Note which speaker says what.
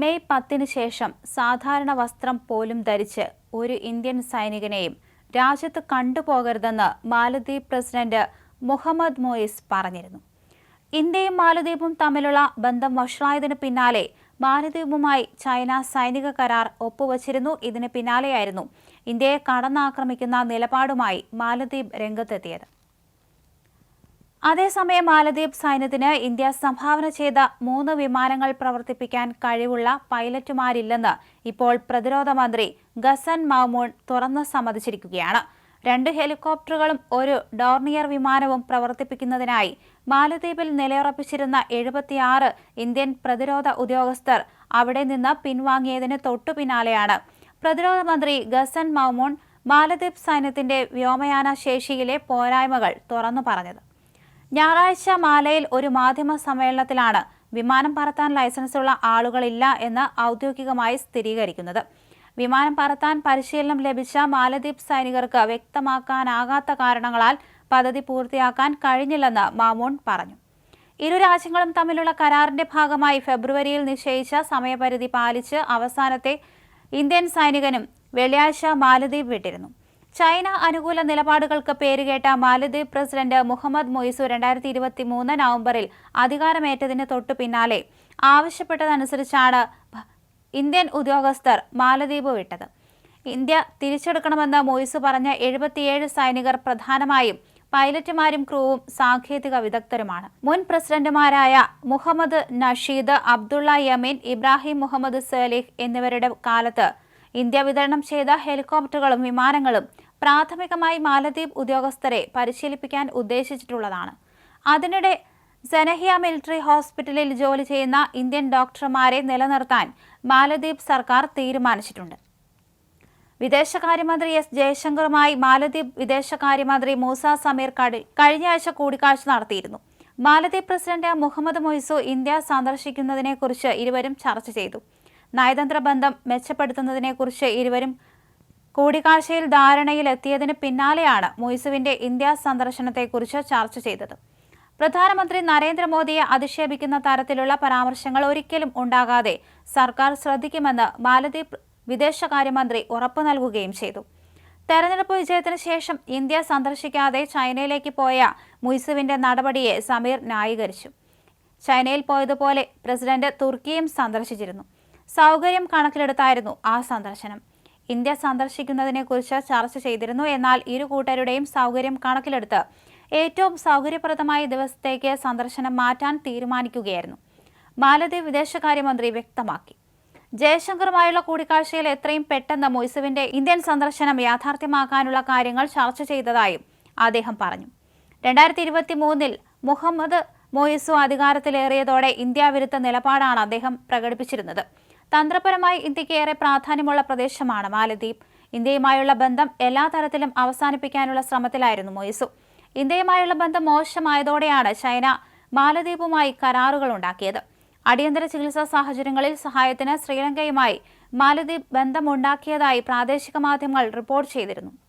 Speaker 1: May പത്തിന് ശേഷം സാധാരണ വസ്ത്രം പോലും ധരിച്ച് ഒരു ഇന്ത്യൻ സൈനികനെയും രാജ്യത്ത് കണ്ടുപോകരുതെന്ന് മാലദ്വീപ് പ്രസിഡന്റ് മുഹമ്മദ് മോയിസ് പറഞ്ഞിരുന്നു. ഇന്ത്യയും മാലദ്വീപും തമ്മിലുള്ള ബന്ധം വഷളായതിനു പിന്നാലെ മാലദ്വീപുമായി ചൈന സൈനിക കരാർ ഒപ്പുവച്ചിരുന്നു. ഇതിന് പിന്നാലെയായിരുന്നു ഇന്ത്യയെ കടന്നാക്രമിക്കുന്ന നിലപാടുമായി മാലദ്വീപ് രംഗത്തെത്തിയത്. അതേസമയം മാലദ്വീപ് സൈന്യത്തിന് ഇന്ത്യ സംഭാവന ചെയ്ത മൂന്ന് വിമാനങ്ങൾ പ്രവർത്തിപ്പിക്കാൻ കഴിവുള്ള പൈലറ്റുമാരില്ലെന്ന് ഇപ്പോൾ പ്രതിരോധ മന്ത്രി ഗസൻ മാമൂൺ തുറന്ന് സമ്മതിച്ചിരിക്കുകയാണ്. രണ്ട് ഹെലികോപ്റ്ററുകളും ഒരു ഡോർണിയർ വിമാനവും പ്രവർത്തിപ്പിക്കുന്നതിനായി മാലദ്വീപിൽ നിലയുറപ്പിച്ചിരുന്ന എഴുപത്തിയാറ് ഇന്ത്യൻ പ്രതിരോധ ഉദ്യോഗസ്ഥർ അവിടെ നിന്ന് പിൻവാങ്ങിയതിന് തൊട്ടു പിന്നാലെയാണ്. പ്രതിരോധ മന്ത്രി ഗസൻ മാമൂൺ മാലദ്വീപ് സൈന്യത്തിന്റെ വ്യോമയാന ശേഷിയിലെ പോരായ്മകൾ തുറന്നു പറഞ്ഞത്. ഞായറാഴ്ച മാലയിൽ ഒരു മാധ്യമ സമ്മേളനത്തിലാണ് വിമാനം പറത്താൻ ലൈസൻസുള്ള ആളുകളില്ല എന്ന് ഔദ്യോഗികമായി സ്ഥിരീകരിക്കുന്നത്. വിമാനം പറത്താൻ പരിശീലനം ലഭിച്ച മാലദ്വീപ് സൈനികർക്ക് വ്യക്തമാക്കാനാകാത്ത കാരണങ്ങളാൽ പദ്ധതി പൂർത്തിയാക്കാൻ കഴിഞ്ഞില്ലെന്ന് മാമൂൺ പറഞ്ഞു. ഇരു രാജ്യങ്ങളും തമ്മിലുള്ള കരാറിന്റെ ഭാഗമായി ഫെബ്രുവരിയിൽ നിശ്ചയിച്ച സമയപരിധി പാലിച്ച് അവസാനത്തെ ഇന്ത്യൻ സൈനികനും വെള്ളിയാഴ്ച മാലദ്വീപ് വിട്ടിരുന്നു. ചൈന അനുകൂല നിലപാടുകൾക്ക് പേരുകേട്ട മാലദ്വീപ് പ്രസിഡന്റ് മുഹമ്മദ് മൊയ്സു രണ്ടായിരത്തി ഇരുപത്തി മൂന്ന് നവംബറിൽ അധികാരമേറ്റതിന് തൊട്ടു പിന്നാലെ ആവശ്യപ്പെട്ടതനുസരിച്ചാണ് ഇന്ത്യൻ ഉദ്യോഗസ്ഥർ മാലദ്വീപ് വിട്ടത്. ഇന്ത്യ തിരിച്ചെടുക്കണമെന്ന് മൊയ്സു പറഞ്ഞ എഴുപത്തിയേഴ് സൈനികർ പ്രധാനമായും പൈലറ്റുമാരും ക്രൂവും സാങ്കേതിക വിദഗ്ധരുമാണ്. മുൻ പ്രസിഡന്റുമാരായ മുഹമ്മദ് നഷീദ് അബ്ദുള്ള യമീൻ ഇബ്രാഹിം മുഹമ്മദ് സലീഹ് എന്നിവരുടെ കാലത്ത് ഇന്ത്യ വിതരണം ചെയ്ത ഹെലികോപ്റ്ററുകളും വിമാനങ്ങളും പ്രാഥമികമായി മാലദ്വീപ് ഉദ്യോഗസ്ഥരെ പരിശീലിപ്പിക്കാൻ ഉദ്ദേശിച്ചിട്ടുള്ളതാണ്. അതിനിടെ സെനഹിയ മിലിറ്ററി ഹോസ്പിറ്റലിൽ ജോലി ചെയ്യുന്ന ഇന്ത്യൻ ഡോക്ടർമാരെ നിലനിർത്താൻ മാലദ്വീപ് സർക്കാർ തീരുമാനിച്ചിട്ടുണ്ട്. വിദേശകാര്യമന്ത്രി എസ് ജയശങ്കറുമായി മാലദ്വീപ് വിദേശകാര്യമന്ത്രി മൂസ സമീർ കടി കഴിഞ്ഞയാഴ്ച കൂടിക്കാഴ്ച നടത്തിയിരുന്നു. മാലദ്വീപ് പ്രസിഡന്റ് മുഹമ്മദ് മൊയ്സു ഇന്ത്യ സന്ദർശിക്കുന്നതിനെക്കുറിച്ച് ഇരുവരും ചർച്ച ചെയ്തു. നയതന്ത്ര ബന്ധം മെച്ചപ്പെടുത്തുന്നതിനെക്കുറിച്ച് ഇരുവരും കൂടിക്കാഴ്ചയിൽ ധാരണയിലെത്തിയതിന് പിന്നാലെയാണ് മൊയ്സുവിന്റെ ഇന്ത്യ സന്ദർശനത്തെക്കുറിച്ച് ചർച്ച ചെയ്തത്. പ്രധാനമന്ത്രി നരേന്ദ്രമോദിയെ അധിക്ഷേപിക്കുന്ന തരത്തിലുള്ള പരാമർശങ്ങൾ ഒരിക്കലും ഉണ്ടാകാതെ സർക്കാർ ശ്രദ്ധിക്കുമെന്ന് മാലദ്വീപ് വിദേശകാര്യമന്ത്രി ഉറപ്പു നൽകുകയും ചെയ്തു. തെരഞ്ഞെടുപ്പ് വിജയത്തിന് ശേഷം ഇന്ത്യ സന്ദർശിക്കാതെ ചൈനയിലേക്ക് പോയ മുയ്സുവിന്റെ നടപടിയെ സമീർ ന്യായീകരിച്ചു. ചൈനയിൽ പോയതുപോലെ പ്രസിഡന്റ് തുർക്കിയും സന്ദർശിച്ചിരുന്നു. സൗകര്യം കണക്കിലെടുത്തായിരുന്നു ആ സന്ദർശനം. ഇന്ത്യ സന്ദർശിക്കുന്നതിനെക്കുറിച്ച് ചർച്ച ചെയ്തിരുന്നു. എന്നാൽ ഇരു കൂട്ടരുടെയും സൗകര്യം കണക്കിലെടുത്ത് ഏറ്റവും സൗകര്യപ്രദമായ ദിവസത്തേക്ക് സന്ദർശനം മാറ്റാൻ തീരുമാനിക്കുകയായിരുന്നു. മാലദ്വീപ് വിദേശകാര്യമന്ത്രി വ്യക്തമാക്കി. ജയശങ്കറുമായുള്ള കൂടിക്കാഴ്ചയിൽ എത്രയും പെട്ടെന്ന് മൊയ്സുവിന്റെ ഇന്ത്യൻ സന്ദർശനം യാഥാർത്ഥ്യമാക്കാനുള്ള കാര്യങ്ങൾ ചർച്ച ചെയ്തതായും അദ്ദേഹം പറഞ്ഞു. രണ്ടായിരത്തി ഇരുപത്തി മൂന്നിൽ മുഹമ്മദ് മൊയ്സു അധികാരത്തിലേറിയതോടെ ഇന്ത്യ വിരുദ്ധ നിലപാടാണ് അദ്ദേഹം പ്രകടിപ്പിച്ചിരുന്നത്. തന്ത്രപരമായി ഇന്ത്യയ്ക്ക് ഏറെ പ്രാധാന്യമുള്ള പ്രദേശമാണ് മാലദ്വീപ്. ഇന്ത്യയുമായുള്ള ബന്ധം എല്ലാ തരത്തിലും അവസാനിപ്പിക്കാനുള്ള ശ്രമത്തിലായിരുന്നു മൊയ്സു. ഇന്ത്യയുമായുള്ള ബന്ധം മോശമായതോടെയാണ് ചൈന മാലദ്വീപുമായി കരാറുകൾ ഉണ്ടാക്കിയത്. അടിയന്തര ചികിത്സാ സാഹചര്യങ്ങളിൽ സഹായത്തിന് ശ്രീലങ്കയുമായി മാലദ്വീപ് ബന്ധമുണ്ടാക്കിയതായി പ്രാദേശിക മാധ്യമങ്ങൾ റിപ്പോർട്ട് ചെയ്തിരുന്നു.